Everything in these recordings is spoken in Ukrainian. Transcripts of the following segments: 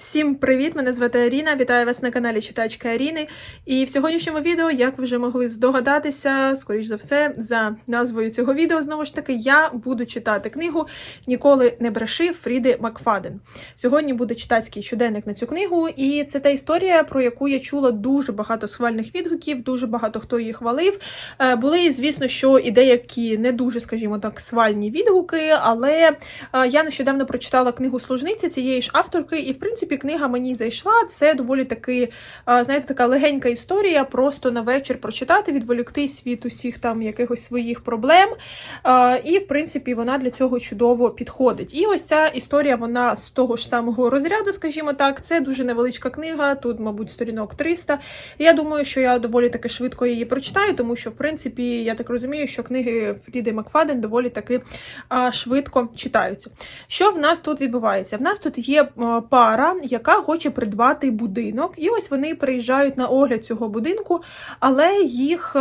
Всім привіт! Мене звати Аріна. Вітаю вас на каналі Читачка Аріни. І в сьогоднішньому відео, як ви вже могли здогадатися, скоріш за все, за назвою цього відео, знову ж таки, я буду читати книгу Ніколи не бреши Фріди Макфаден. Сьогодні буде читацький щоденник на цю книгу, і це та історія, про яку я чула дуже багато схвальних відгуків, дуже багато хто її хвалив. Е, Були, звісно, що і деякі не дуже, скажімо так, схвальні відгуки, але е, я нещодавно прочитала книгу служниці цієї ж авторки, і в принципі книга мені зайшла. Це доволі таки, знаєте, така легенька історія, просто на вечір прочитати, відволіктись від усіх там якихось своїх проблем. І, в принципі, вона для цього чудово підходить. І ось ця історія, вона з того ж самого розряду, скажімо так, це дуже невеличка книга, тут, мабуть, сторінок 300. Я думаю, що я доволі таки швидко її прочитаю, тому що, в принципі, я так розумію, що книги Фріди Макфаден доволі таки швидко читаються. Що в нас тут відбувається? В нас тут є пара, яка хоче придбати будинок, і ось вони приїжджають на огляд цього будинку, але їх.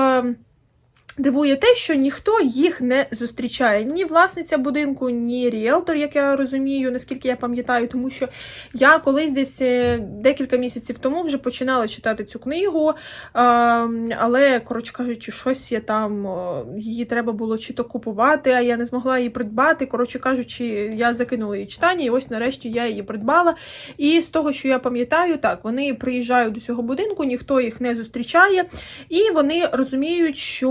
Дивує те, що ніхто їх не зустрічає. Ні власниця будинку, ні ріелтор, як я розумію, наскільки я пам'ятаю, тому що я колись десь е, декілька місяців тому вже починала читати цю книгу, але, коротше кажучи, щось я там, її треба було чи то купувати, а я не змогла її придбати. Коротше кажучи, я закинула її читання, і ось нарешті я її придбала. І з того, що я пам'ятаю, так, вони приїжджають до цього будинку, ніхто їх не зустрічає, і вони розуміють, що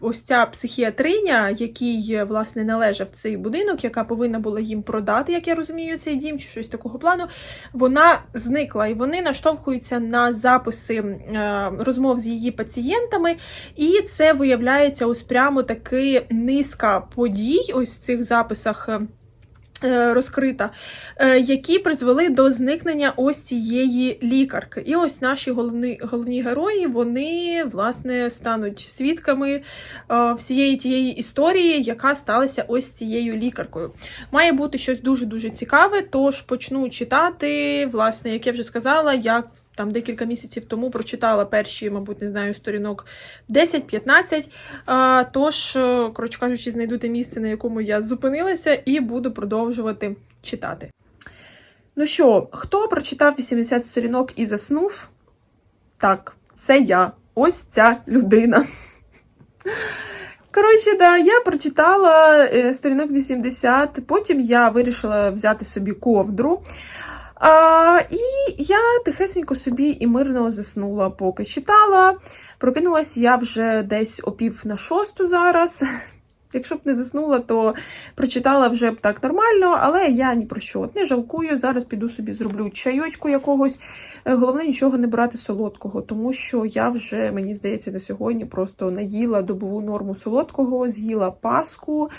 ось ця психіатриня, якій власне належав цей будинок, яка повинна була їм продати, як я розумію, цей дім чи щось такого плану, вона зникла, і вони наштовхуються на записи е, розмов з її пацієнтами, і це виявляється ось прямо таки низка подій, ось в цих записах. Е, Розкрита, е, які призвели до зникнення ось цієї лікарки. І ось наші головні, головні герої вони власне стануть свідками е, всієї тієї історії, яка сталася ось цією лікаркою. Має бути щось дуже дуже цікаве, тож почну читати. Власне, як я вже сказала, я там декілька місяців тому прочитала перші, мабуть, не знаю, сторінок 10-15. Тож, е, коротше кажучи, знайду те місце, на якому я зупинилася, і буду продовжувати читати. Ну що, хто прочитав 80 сторінок і заснув? Так, це я. Ось ця людина. Коротше, да, я прочитала е, сторінок 80, потім я вирішила взяти собі ковдру. А, і я тихесенько собі і мирно заснула, поки читала. Прокинулась я вже десь о пів на шосту зараз. Якщо б не заснула, то прочитала вже б так нормально, але я ні про що не жалкую. Зараз піду собі зроблю чайочку якогось. Е, Головне нічого не брати солодкого, тому що я вже, мені здається, на сьогодні просто наїла добову норму солодкого, з'їла паску,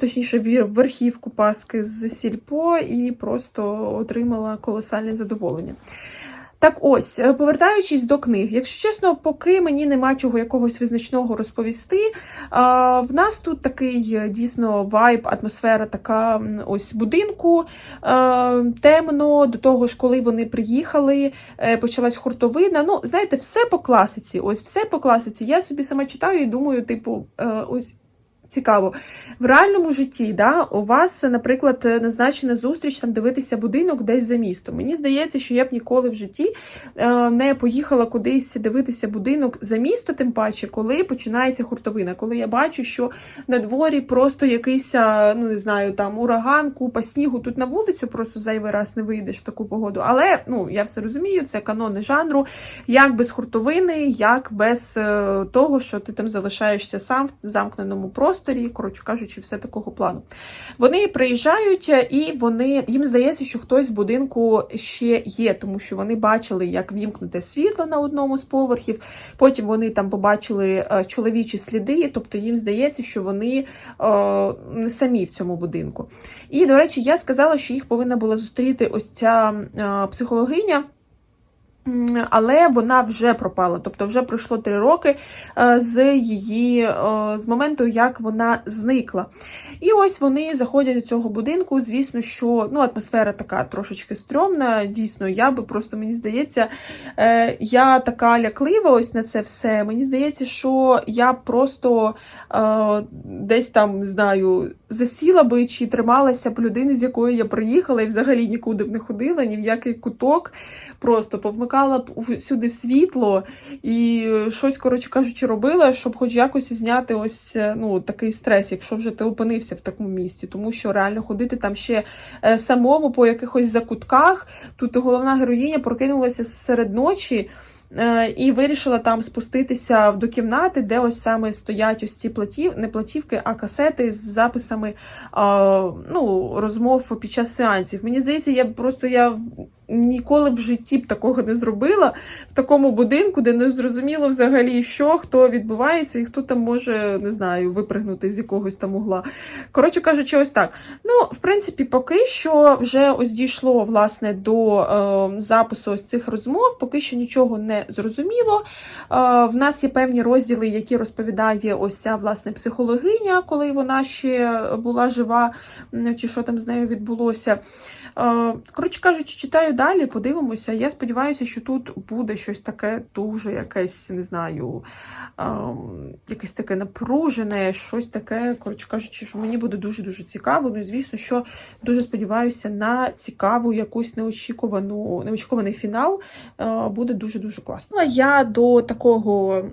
точніше, вір- верхівку паски з сільпо і просто отримала колосальне задоволення. Так ось, е, повертаючись до книг, якщо чесно, поки мені нема чого якогось визначного розповісти, в нас тут такий е, дійсно вайб, атмосфера така ось будинку, е, темно, до того ж, коли вони приїхали, е, почалась хуртовина. Ну, знаєте, все по класиці. Ось все по класиці. Я собі сама читаю і думаю, типу, е, ось. Цікаво. В реальному житті, да, у вас, наприклад, назначена зустріч там дивитися будинок десь за містом. Мені здається, що я б ніколи в житті е, не поїхала кудись дивитися будинок за місто, тим паче, коли починається хуртовина, коли я бачу, що на дворі просто якийсь, ну не знаю, там ураган, купа снігу. Тут на вулицю просто зайвий раз не вийдеш в таку погоду. Але ну я все розумію, це канони жанру. Як без хуртовини, як без е, того, що ти там залишаєшся сам в замкненому просторі, коротше кажучи, все такого плану. Вони приїжджають е, і вони їм здається, що хтось в будинку ще є, тому що вони бачили, як вімкнуте світло на одному з поверхів. Потім вони там побачили е, чоловічі сліди, тобто їм здається, що вони е, не самі в цьому будинку. І, до речі, я сказала, що їх повинна була зустріти ось ця психологиня. Але вона вже пропала, тобто вже пройшло три роки е, з її е, з моменту, як вона зникла. І ось вони заходять до цього будинку. Звісно, що ну, атмосфера така трошечки стрьомна. Дійсно, я би просто мені здається, е, я така ляклива ось на це все. Мені здається, що я просто десь там знаю засіла би чи трималася б людини, з якої я приїхала, і взагалі нікуди б не ходила, ні в який куток. Просто повмикала б сюди світло і щось, коротше кажучи, робила, щоб хоч якось зняти ось е, ну, такий стрес, якщо вже ти опинився в такому місці. Тому що реально ходити там ще е, самому по якихось закутках. Тут головна героїня прокинулася серед ночі. Е, І вирішила там спуститися до кімнати, де ось саме стоять ось ці платів, не платівки, а касети з записами ну, розмов під час сеансів. Мені здається, я просто я ніколи в житті б такого не зробила в такому будинку, де не зрозуміло взагалі, що хто відбувається, і хто там може, не знаю, випригнути з якогось там угла. Коротше кажучи, ось так. Ну, в принципі, поки що вже ось дійшло власне до е, запису ось цих розмов, поки що нічого не зрозуміло. Е, в нас є певні розділи, які розповідає ось ця власне психологиня, коли вона ще була жива, чи що там з нею відбулося. Е, Коротше кажучи, читаю далі, подивимося. Я сподіваюся, що тут буде щось таке дуже якесь, не знаю, ем, якесь таке напружене, щось таке, коротше кажучи, що мені буде дуже-дуже цікаво. Ну і звісно, що дуже сподіваюся на цікаву, якусь неочікувану, неочікуваний фінал. Е, Буде дуже-дуже класно. Ну, а я до такого.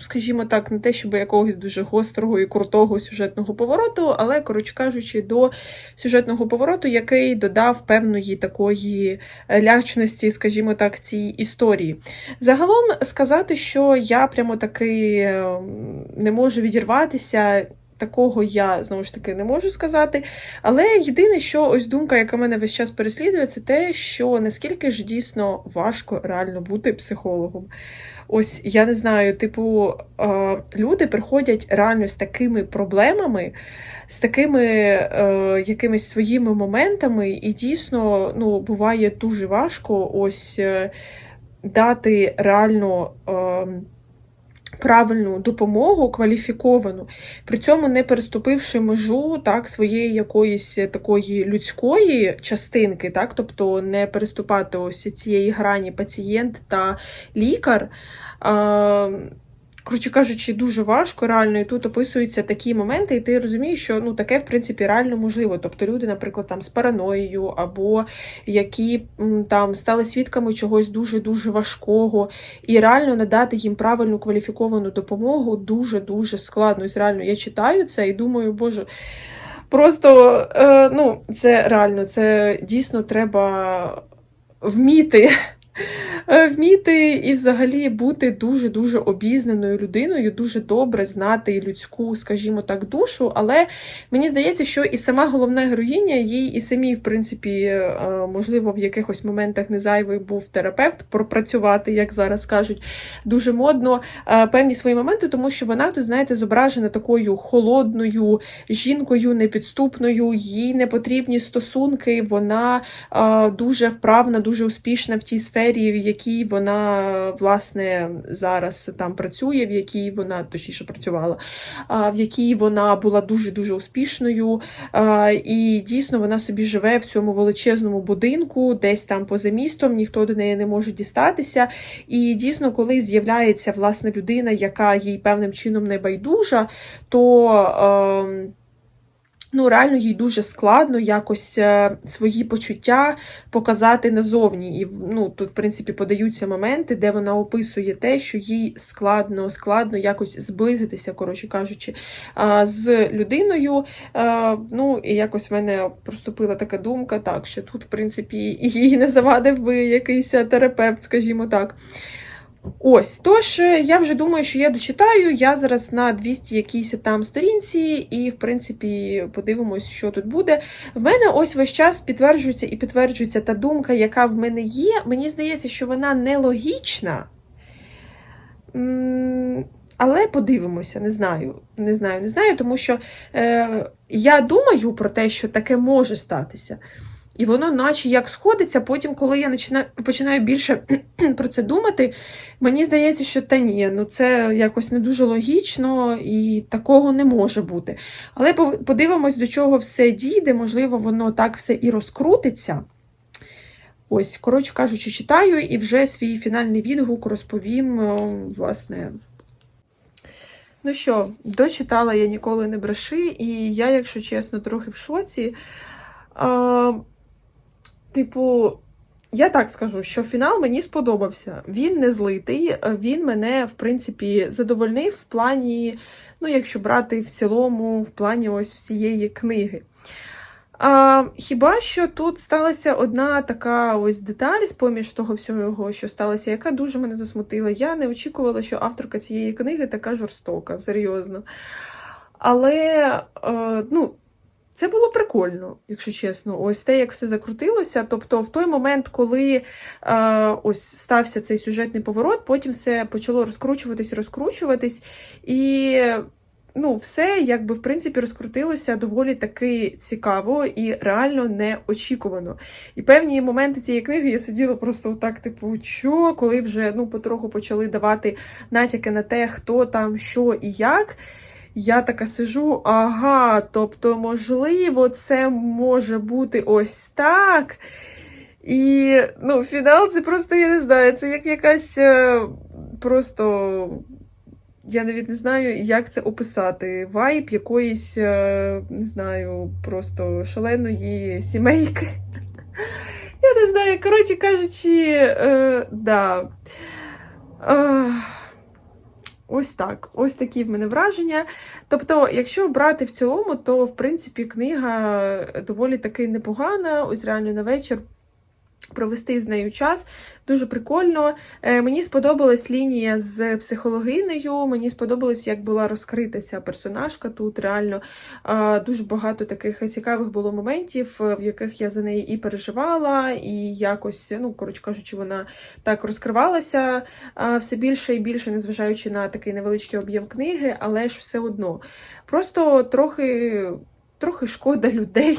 Скажімо так, не те, щоб якогось дуже гострого і крутого сюжетного повороту, але, коротше кажучи, до сюжетного повороту, який додав певної такої е, лячності, скажімо так, цій історії. Загалом сказати, що я прямо таки ем, не можу відірватися. Такого я знову ж таки не можу сказати. Але єдине, що ось думка, яка мене весь час переслідує, це те, що наскільки ж дійсно важко реально бути психологом. Ось я не знаю, типу, люди приходять реально з такими проблемами, з такими е, якимись своїми моментами, і дійсно ну, буває дуже важко ось е, дати реально. Правильну допомогу кваліфіковану, при цьому не переступивши межу так своєї якоїсь такої людської частинки, так, тобто не переступати ось цієї грані пацієнт та лікар. Коротше кажучи, дуже важко реально, і тут описуються такі моменти, і ти розумієш, що ну таке в принципі реально можливо. Тобто люди, наприклад, там з параноєю, або які там стали свідками чогось дуже дуже важкого, і реально надати їм правильну кваліфіковану допомогу дуже дуже складно. І реально я читаю це і думаю, боже. Просто е, ну, це реально, це дійсно треба вміти Вміти і взагалі бути дуже-дуже обізнаною людиною, дуже добре знати людську, скажімо так, душу. Але мені здається, що і сама головна героїня, їй і самій, в принципі, е, можливо, в якихось моментах не зайвий був терапевт пропрацювати, як зараз кажуть, дуже модно е, певні свої моменти, тому що вона тут, знаєте, зображена такою холодною жінкою, непідступною, їй не потрібні стосунки. Вона дуже вправна, дуже успішна в тій сфері сфері, в якій вона власне зараз там працює, в якій вона точніше працювала, в якій вона була дуже дуже успішною. І дійсно вона собі живе в цьому величезному будинку, десь там поза містом, ніхто до неї не може дістатися. І дійсно, коли з'являється власне людина, яка їй певним чином не байдужа, то. Ну, реально їй дуже складно якось е, свої почуття показати назовні. І ну, тут, в принципі, подаються моменти, де вона описує те, що їй складно, складно якось зблизитися, коротше кажучи, з людиною. Ну, і якось в мене проступила така думка, так, що тут, в принципі, їй не завадив би якийсь терапевт, скажімо так. Ось, тож, е, я вже думаю, що я дочитаю. Я зараз на 200 якійсь там сторінці, і, в принципі, подивимось, що тут буде. В мене ось весь час підтверджується і підтверджується та думка, яка в мене є. Мені здається, що вона нелогічна. Але подивимося, не знаю, не знаю, не знаю, тому що е, я думаю про те, що таке може статися. І воно, наче як сходиться, потім, коли я починаю, більше про це думати, мені здається, що та ні, ну це якось не дуже логічно і такого не може бути. Але подивимось, до чого все дійде, можливо, воно так все і розкрутиться. Ось, коротше кажучи, читаю і вже свій фінальний відгук розповім, власне. Ну що, дочитала я ніколи не бреши, і я, якщо чесно, трохи в шоці. Типу, я так скажу, що фінал мені сподобався. Він не злитий, він мене, в принципі, задовольнив в плані, ну, якщо брати в цілому, в плані ось всієї книги. А, хіба що тут сталася одна така ось деталь з поміж того всього, що сталося, яка дуже мене засмутила. Я не очікувала, що авторка цієї книги така жорстока, серйозно. Але е, ну, це було прикольно, якщо чесно. Ось те, як все закрутилося. Тобто, в той момент, коли е, ось стався цей сюжетний поворот, потім все почало розкручуватись, розкручуватись, і ну, все якби в принципі розкрутилося доволі таки цікаво і реально неочікувано. І певні моменти цієї книги я сиділа просто так, типу, що, коли вже ну, потроху почали давати натяки на те, хто там, що і як. Я така сижу, ага, тобто, можливо, це може бути ось так. І ну, фінал це просто, я не знаю, це як якась е, просто. Я навіть не знаю, як це описати. Вайб якоїсь, е, не знаю, просто шаленої сімейки. Я не знаю, коротше кажучи, е, да. Ось так, ось такі в мене враження. Тобто, якщо брати в цілому, то в принципі книга доволі таки непогана. Ось реально на вечір провести з нею час. Дуже прикольно. Е, Мені сподобалась лінія з психологинею. Мені сподобалось, як була розкрита ця персонажка. Тут реально дуже багато таких цікавих було моментів, е, в яких я за неї і переживала, і якось, ну, коротше кажучи, вона так розкривалася все більше і більше, незважаючи на такий невеличкий об'єм книги, але ж все одно. Просто трохи, трохи шкода людей.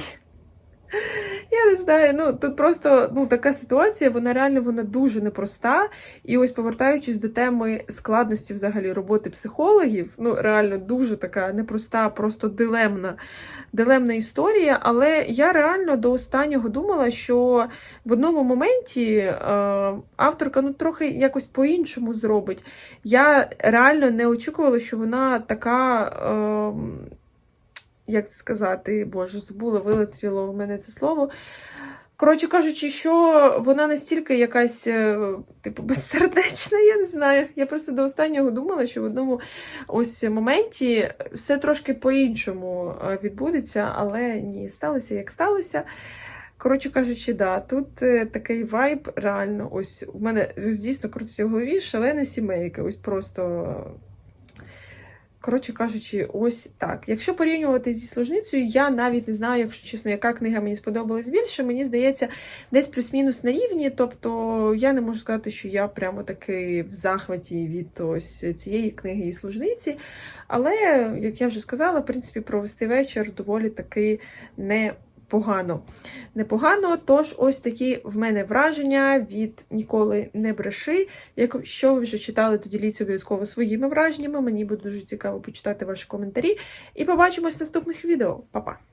Я не знаю, ну тут просто ну, така ситуація, вона реально вона дуже непроста. І ось повертаючись до теми складності взагалі роботи психологів, ну реально дуже така непроста, просто дилемна, дилемна історія. Але я реально до останнього думала, що в одному моменті е, авторка ну, трохи якось по-іншому зробить. Я реально не очікувала, що вона така. Е, як це сказати, боже, забула, вилетіло в мене це слово. Коротше кажучи, що вона настільки якась, е, типу, безсердечна, я не знаю. Я просто до останнього думала, що в одному ось моменті все трошки по-іншому е, відбудеться, але ні, сталося як сталося. Коротше кажучи, да, тут е, такий вайб, реально, ось у мене дійсно крутиться в голові шалена сімейка. Ось просто. Коротше кажучи, ось так. Якщо порівнювати зі служницею, я навіть не знаю, якщо чесно, яка книга мені сподобалась більше. Мені здається, десь плюс-мінус на рівні. Тобто я не можу сказати, що я прямо таки в захваті від ось цієї книги і служниці. Але, як я вже сказала, в принципі, провести вечір доволі таки не. Погано. Непогано, тож ось такі в мене враження від ніколи не бреши. Якщо ви вже читали, то діліться обов'язково своїми враженнями. Мені буде дуже цікаво почитати ваші коментарі. І побачимось в наступних відео. Па-па!